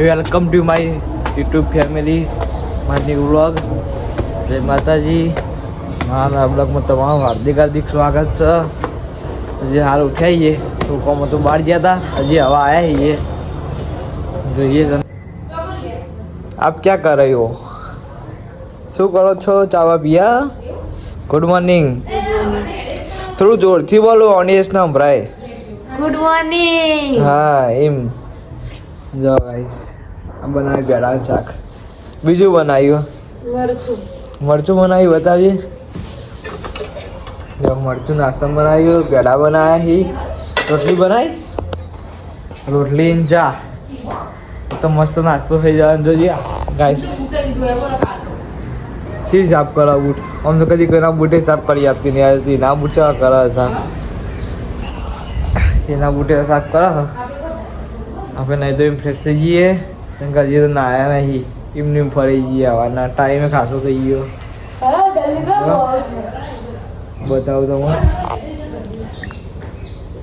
Welcome to my YouTube family મારી vlog જય માતાજી મારા બ્લોગમાં તમારું હાર્દિક હાર્દિક સ્વાગત છે. હજી હાલ ઉઠાઈએ. ટૂંકોમાં તો બહાર ગયા હતા હજી હવા આવ્યા છીએ. જોઈએ આપ ક્યાં કર રહી હો? શું કરો છો? ચાવા પિયા? ગુડ મોર્નિંગ થોડું જોરથી બોલો ઓડિયન્સ ના સંભળાય. ગુડ મોર્નિંગ હા એમ. જો ગાઈસ આ બનાવી બેડા શાક. બીજું બનાવ્યું? મરચું. મરચું બનાવ્યું બતાવીએ જો મરચું નાસ્તા બનાવ્યું પેડા બનાવ્યા હી. રોટલી બનાવી? રોટલી જા તો મસ્ત નાસ્તો થઈ જવાનો જોઈએ ગાઈસ શી સાફ કરાવું આમ તો કદી કોઈના બુટે સાફ કરી આપતી નહીં આવતી ના બૂટ ચા કરો સાફ એના બુટે સાફ કરો આપણે નહીં તો એમ ફ્રેશ થઈ જઈએ. હજી તો નાયા નહીં એમને એમ ફરી ગયા આવાના ટાઈમે ખાસો થઈ ગયો બતાવું તમે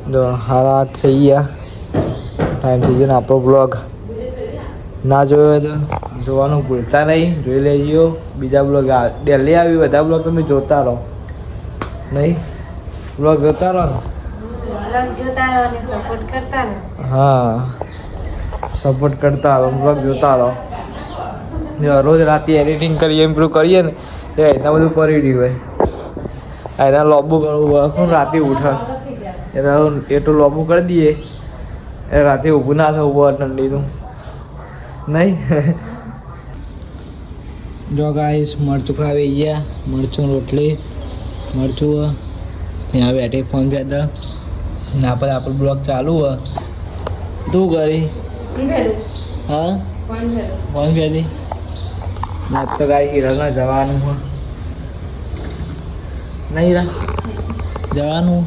જો હારા આઠ થઈ ગયા ટાઈમ થઈ ગયો ને આપણો બ્લોગ ના જોયો હોય તો જોવાનું ભૂલતા નહીં જોઈ લેજો બીજા બ્લોગ ડેલી આવી બધા બ્લોગ તમે જોતા રહો નહીં બ્લોગ જોતા રહો ને જોતા રહો સપોર્ટ કરતા રહો હા સપોર્ટ કરતા રહો બ્લોગ જોતા રહો. રોજ રાતે એડિટિંગ કરીએ ઇમ્પ્રૂવ કરીએ ને એ એના બધું પડી રહ્યું હોય. એના લોબુ કરવું હોય. રાતે ઉઠે. એટલે એટલું લોબુ કરી દઈએ. એ રાતે ઊભું ના થવું હોય ઠંડીનું. નહીં? જો ગાઈસ મરચું ખાવી ગયા. મરચું, રોટલી, મરચું ત્યાં બેઠે ફોન પેદા ના પર આપણો બ્લોગ ચાલુ હોય. તું કરી? હા? પેદી ના તો ગાય હિરલમાં જવાનું હોય. નહીં રા? જવાનું?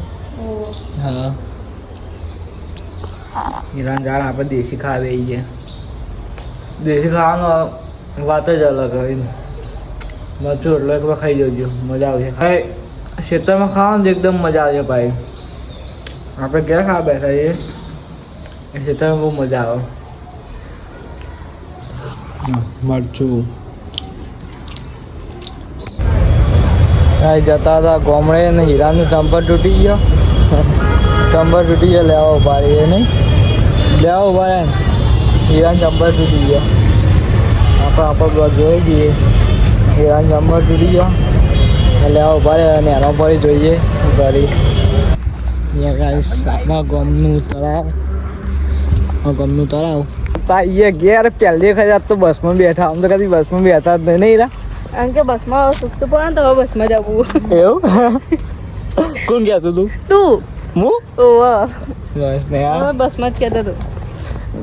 હા. હિરણ જાણ આપણે દેશી ખાવે ગયા દેશી ખાવાનું વાત જ અલગ હોય મરચું એટલે એકવાર ખાઈ જજો મજા આવશે. ખાઈ ખેતરમાં ખાવાનું એકદમ મજા આવશે ભાઈ. આપણે ક્યાં ખાવા બેઠા છીએ? ખેતરમાં બહુ મજા આવે. જતા હતા ગોમડે ને હીરાનો ચંપર તૂટી ગયો. ચંપર તૂટી ગયો, લેવા ઊભા રહીએ નહીં. લેવા ઊભા રહે ને ચંપર તૂટી ગયો. આપણે આપણે જોઈ જઈએ. હીરાન ચંપર તૂટી ગયો. લેવા ઊભા રહે અને એનો પર જોઈએ. ઘરે અહીંયા આપણા ગામનું તળાવ. આ ગામનું તળાવ એ ઘેર પહેલી વખત તો બસમાં બેઠા. આમ તો કદી બસમાં બેઠા જ નહીં નહીં રા. કારણ કે બસમાં સસ્તું પડે તો હવે બસમાં જવું એવું? કોણ કહેતું તું? તું? હું? ઓહ બસ ને બસમાં જ કહેતો તું.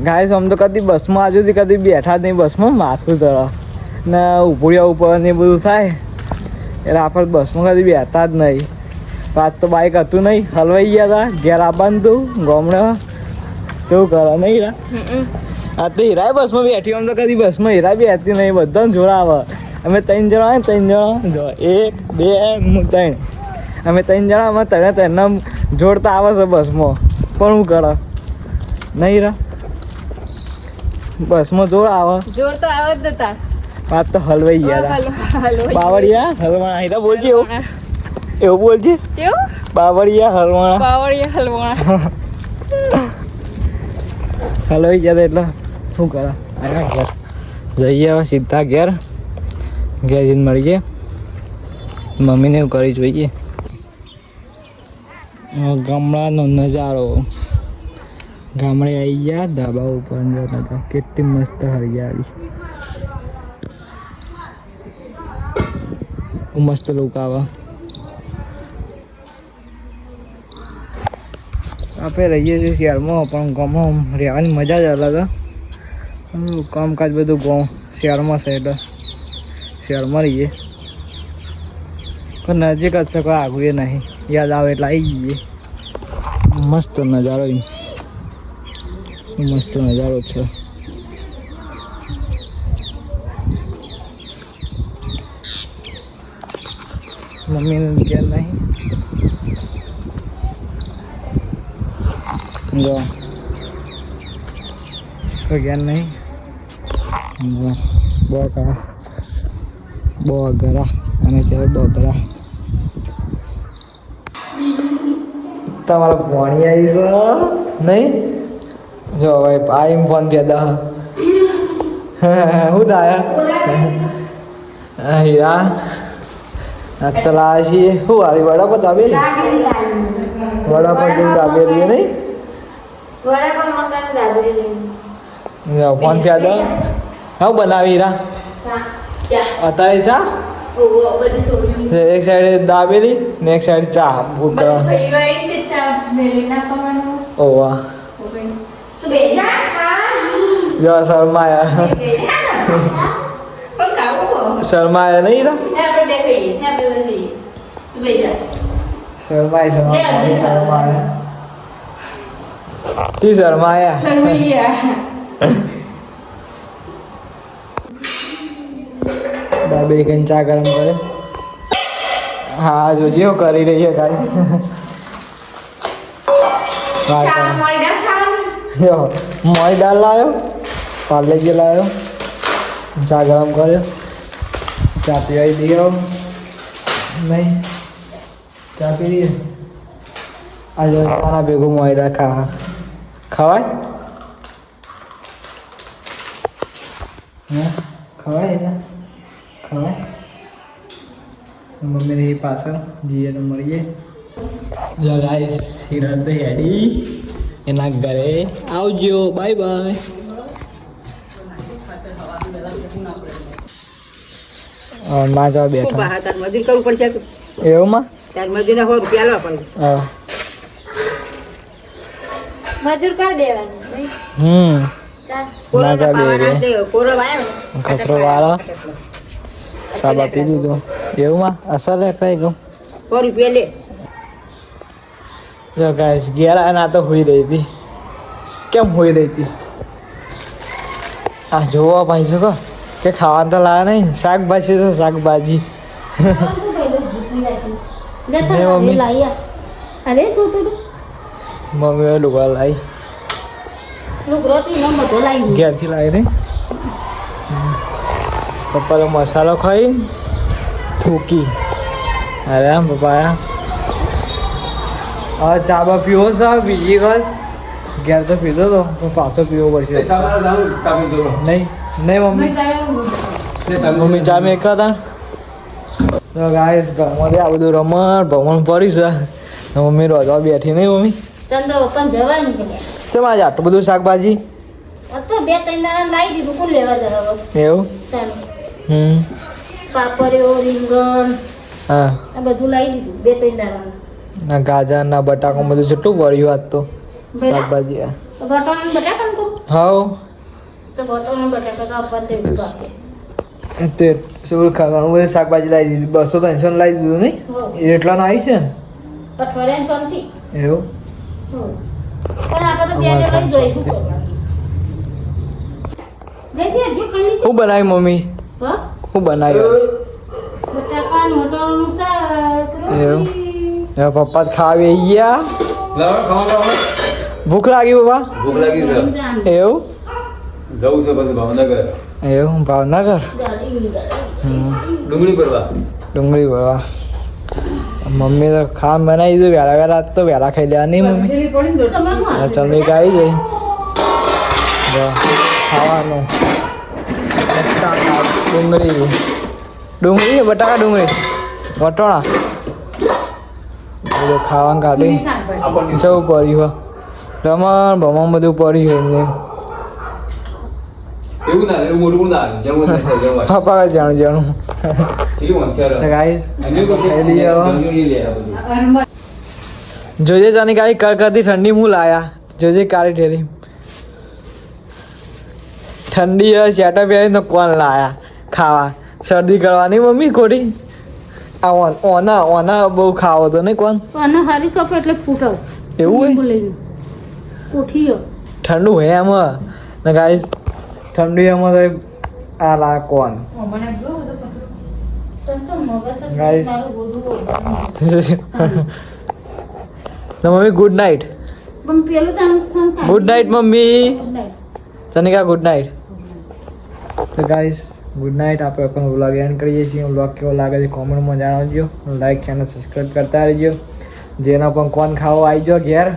ગાઈસ આમ તો કદી બસમાં આજુ સુધી કદી બેઠા જ નહીં બસમાં. માથું ચડો ને ઉપડ્યા ઉપર ને બધું થાય. એટલે આપણે બસમાં કદી બેઠા જ નહીં. વાત તો બાઇક હતું નહીં. હલવાઈ ગયા હતા ઘેર આવવાનું તું ગામડે કેવું કરો? નહીં રા? આ તો હીરાય બસમાં બેઠી આમ તો કદી બસમાં હીરા બી હતી નહીં. બધાને જોડાવે. અમે ત્રણ જણા હોય ત્રણ જણા. જો એક બે હું ત્રણ. અમે ત્રણ જણા અમે તને ત્રણ જોડતા આવે છે બસમાં. પણ હું કરો? નહીં રા? બસમાં જોડ આવે જોર તો આવે જ નતા. વાત તો હલવાઈ ગયા બાવળિયા હલવાણા. હીરા બોલજે એવું. એવું બોલજે? કેવું? બાવળિયા હલવાણા. બાવળિયા હલવાણા. હલવાઈ ગયા એટલે શું કરે? આવ્યા ઘેર જઈએ હવે સીધા ઘેર. ઘેર જઈને મળીએ મમ્મીને એવું કરી જોઈએ ગામડાનો નજારો. ગામડે આવી ગયા, ધાબા ઉપર જતા હતા. કેટલી મસ્ત હરિયાળી. મસ્ત લોકો આવે. આપણે રહીએ છીએ શહેરમાં પણ ગામમાં રહેવાની મજા જ અલગ કામકાજ બધું ગામ શહેરમાં છે એટલે શહેરમાં રહીએ. પણ નજીક જ છે, કોઈ આગળ નહીં. યાદ આવે એટલે આવી જઈએ. મસ્ત નજારો મસ્ત નજારો છે. મમ્મીને ઘેર નહીં? જો. કોઈ જ્ઞાન નહીં. બગરા બગરા. અને કહેવાય બગરા. તમારા ભણી આવી છે નહીં? જો ભાઈ આ એમ ફોન પેદા હું દાયા હીરા. અત્તલા છીએ શું વાળી વડાપાવ દાબેલી? વડાપત જેવું દાબેલી નહીં? જો ફોન પેદા હા બનાવી રા. અત્યારે ચા? એક સાઈડ દાબેલી ને એક સાઈડ ચા ભૂખ ઓવા જો શર્માયા. શર્માયા નહીં રા? શર્માય શર્માય. શર્માયા. શી hermana. દાબેલી કઈ ચા ગરમ કરે હા જોજી હું કરી રહી છે ગાઈસ યો મોઈ દાળ લાવ્યો પાર્લેજી લાવ્યો ચા ગરમ કર્યો ચા પીવાઈ દીધો નહીં ચા પી દઈએ આજે તારા ભેગું મોયડા ખા ખવાય? હે? ખવાય એના? ખવાય? મમ્મીની પાછળ જઈએ તો મળીએ. જો ગાઈસ હિરણ તો હેડી એના ઘરે આવજો. બાય બાયમાં જવા બેઠા મજૂર કરવું પડશે. એવું માં? તાર મજૂર સો રૂપિયા લેવા પડે હા. મજૂર કરી દેવાની હમ. મજા બે ચાલે રે. કોરો આવ્યો કચરો વાળો. સાબા પી દીધું એવું માં અસર કઈ ગયું સો રૂપિયા લે જો ગાઈસ ગેરા ના તો હોઈ રહી હતી. કેમ હોઈ રહી હતી? આ જોવો ભાઈ જો કે ખાવાનું તો લાવે નહીં. શાકભાજી તો. શાકભાજી મમ્મી. અરે તું તું. મમ્મીએ લુગડા લાવી ઘેરથી લાવી હતી પપ્પાનો મસાલો ખાઈ થૂકી. અરે પપ્પા હવે ચા બા પીવો છે? બીજી વખત? ઘેર તો પીધો તો પણ પાછો પીવો પડશે. નહીં નહીં મમ્મી. મમ્મી ચા મેં હતા તો ગાઈસ ઘરમાંથી આ બધું રમણ ભમણ પડી છે. મમ્મી રોજવા બેઠી નહીં મમ્મી? ચંદ્ર પણ જવાનું કે ચમ આજે આટલું બધું શાકભાજી? તો બે ત્રણ દાડા લાવી દીધું. કોણ લેવા જરા એવું? હમ. રીંગણ હા. આ બધું લાવી દીધું બે ત્રણ દાડા ના ગાજર ના બટાકા બધું કેટલું ભર્યું આજ તો શાકભાજી બટાકા બટાકા તો હાવ. તો બટાકા બટાકા તો આપવા તે શું ખાવાનું? બધું શાકભાજી લાવી દીધી. બસો ત્રણસો લાવી દીધું નહીં? એટલા ના આવી છે એવું? હો. પણ આપણે તો બે જણા લઈ જઈશું તો. લઈ દે, હજુ ખાલી શું બનાવ્યું મમ્મી? હું? બનાવ્યું? પપ્પા ખાવી ગયા. ભૂખ લાગી બાબા ભૂખ લાગી છે. એવું? જવું છે પછી ભાવનગર. એવું? ભાવનગર? ગાળી, ગાળી. ડુંગળી ભરવા ડુંગળી ભરવા મમ્મી તો ખામ બનાવી દીધું વહેલા વહેલા તો વહેલા ખાઈ લેવાની મમ્મી. અને હાથ. ચમની આવી જાય ખાવાનું. ડુંગળી. ડુંગળી બટાકા ડુંગળી? વટોણા બધું ખાવાનું કાઢી. જવું પડ્યું રમણ ભમણ બધું પડ્યું એમને. એવું ના એવું મોટું ના જમવું નથી જમવા પપ્પા જાણ જાણું સી હોશિયાર તો ગાઈસ કોઈ જોજે જાની ગાઈ કડકડતી ઠંડી મુ લાયા. જોજે કાળી ઠેરી. ઠંડી હે ચેટા પહેરી તો કોણ લાયા? ખાવા. શરદી કરવાની મમ્મી ખોટી? આ ઓના ઓના બહુ ખાવો તો નહીં કોણ? ઓના હારી કપ એટલે ફૂટાવ એવું હે કોઠીઓ ઠંડુ હે એમાં. ને ગાઈસ ઠંડી એમાં તો આ લા કોણ Guys. તો મમ્મી ગુડ નાઇટ તાનું તાનું. Good night mummy. Night. Good night તો ગાઈસ ગુડ નાઇટ આપણે પણ વ્લોગ એન્ડ કરીએ છીએ. વ્લોગ કેવો લાગે છે કોમેન્ટમાં જણાવજો. લાઈક ચેનલ સબસ્ક્રાઈબ કરતા રહેજો. જેના પણ કોણ ખાવો આવી જાઓ ઘેર.